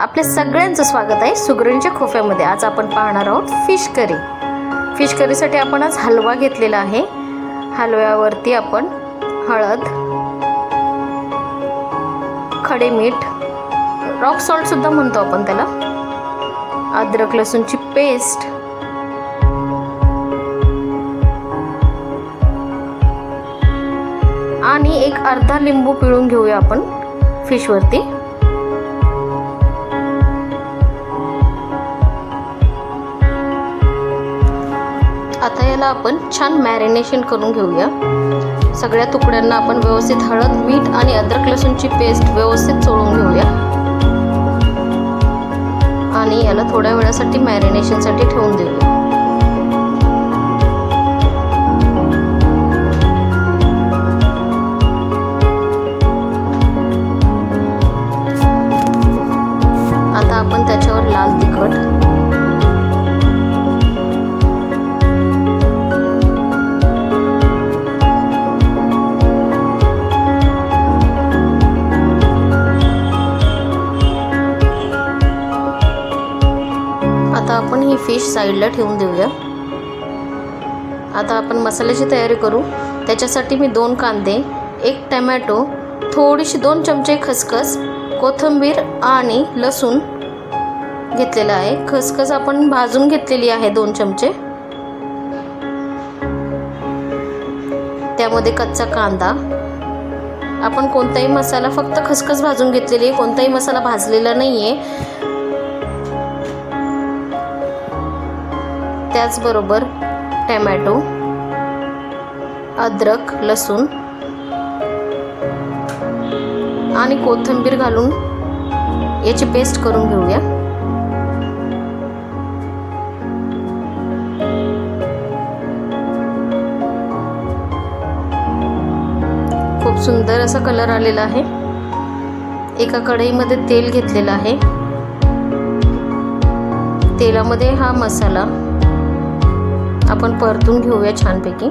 आपल्या सगळ्यांचं स्वागत आहे सुगरणीच्या खोफ्यामध्ये. आज आपण पाहणार आहोत फिश करी. फिश करीसाठी आपण आज हलवा घेतलेला आहे. हलव्यावरती आपण हळद खडे मीठ रॉक सॉल्टसुद्धा म्हणतो आपण त्याला. अद्रक लसूणची पेस्ट आणि एक अर्धा लिंबू पिळून घेऊया आपण फिशवरती. आता याला आपण छान मॅरिनेशन करून घेऊया. सगळ्या तुकड्यांना आपण व्यवस्थित हळद मीठ आणि अद्रक लसूणची पेस्ट व्यवस्थित चोळून घेऊया. आणि याला थोड्या वेळासाठी मॅरिनेशनसाठी ठेवून देऊया. फिश साईडला ठेवून देऊया. आता आपण मसाल्याची तयारी करू. त्याच्यासाठी मी दोन कांदे एक टमॅटो थोडीशी दोन चमचे खसखस कोथिंबीर आणि लसूण घेतलेलं आहे. खसखस आपण भाजून घेतलेली आहे दोन चमचे. त्यामध्ये कच्चा कांदा. आपण कोणताही मसाला फक्त खसखस भाजून घेतलेली आहे. कोणताही मसाला भाजलेला नाही आहे त्याचबरोबर टॅमॅटो अद्रक लसूण आणि कोथिंबीर घालून याची पेस्ट करून घेऊया. खूप सुंदर असा कलर आलेला आहे. एका कढईमध्ये तेल घेतलेलं आहे. तेलामध्ये हा मसाला आपण परतून घेऊया छानपैकी.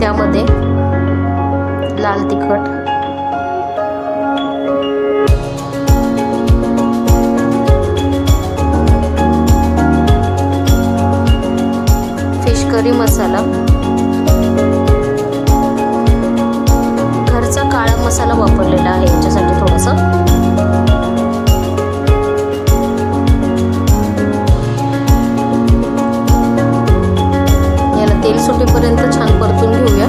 त्यामध्ये लाल तिखट. Fish curry masala. घरचा काळा मसाला वापरलेला आहे. तोपर्यंत छान परतून घेऊया.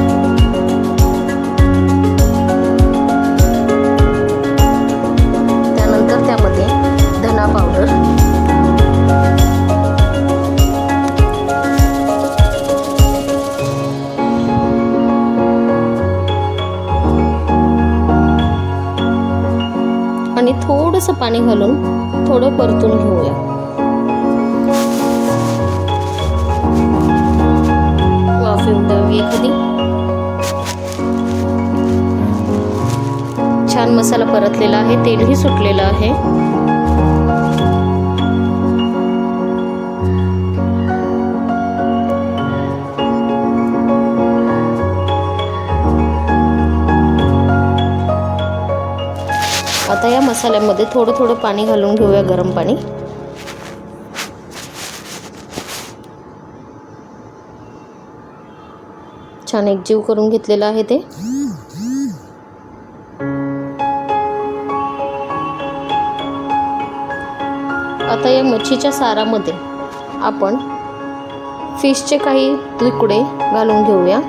त्यानंतर त्यामध्ये धना पावडर आणि थोडंसं पाणी घालून थोडं परतून घेऊया. वाफ एखादी छान मसाला परतलेला आहे तेलही सुटलेलं आहे. आता या मसाल्यामध्ये थोडं थोडं पाणी घालून घेऊया गरम पाणी. छान एकजीव करून घेतलेलं आहे ते. आता या मच्छीच्या सारामध्ये आपण फिशचे काही तुकडे घालून घेऊया.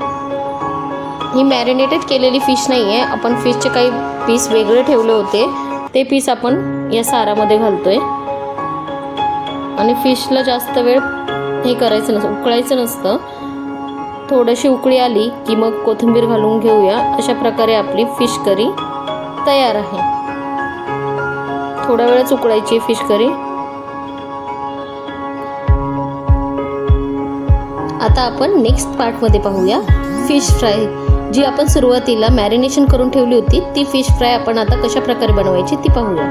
ही मॅरिनेटेड केलेली फिश नाही आहे आपण फिशचे काही पीस वेगळे ठेवले होते. ते पीस आपण या सारामध्ये घालतोय. आणि फिशला जास्त वेळ हे करायचं नसतं उकळायचं नसतं. थोडीशी उकळी आली की मग कोथिंबीर घालून घेऊया. अशा प्रकारे आपली फिश करी तयार आहे. थोड्या वेळच उकळायची फिश करी. आता आपण नेक्स्ट पार्टमध्ये पाहूया. फिश फ्राय जी आपण सुरुवातीला मॅरिनेशन करून ठेवली होती ती फिश फ्राय आपण आता कशा प्रकारे बनवायची ती पाहूया.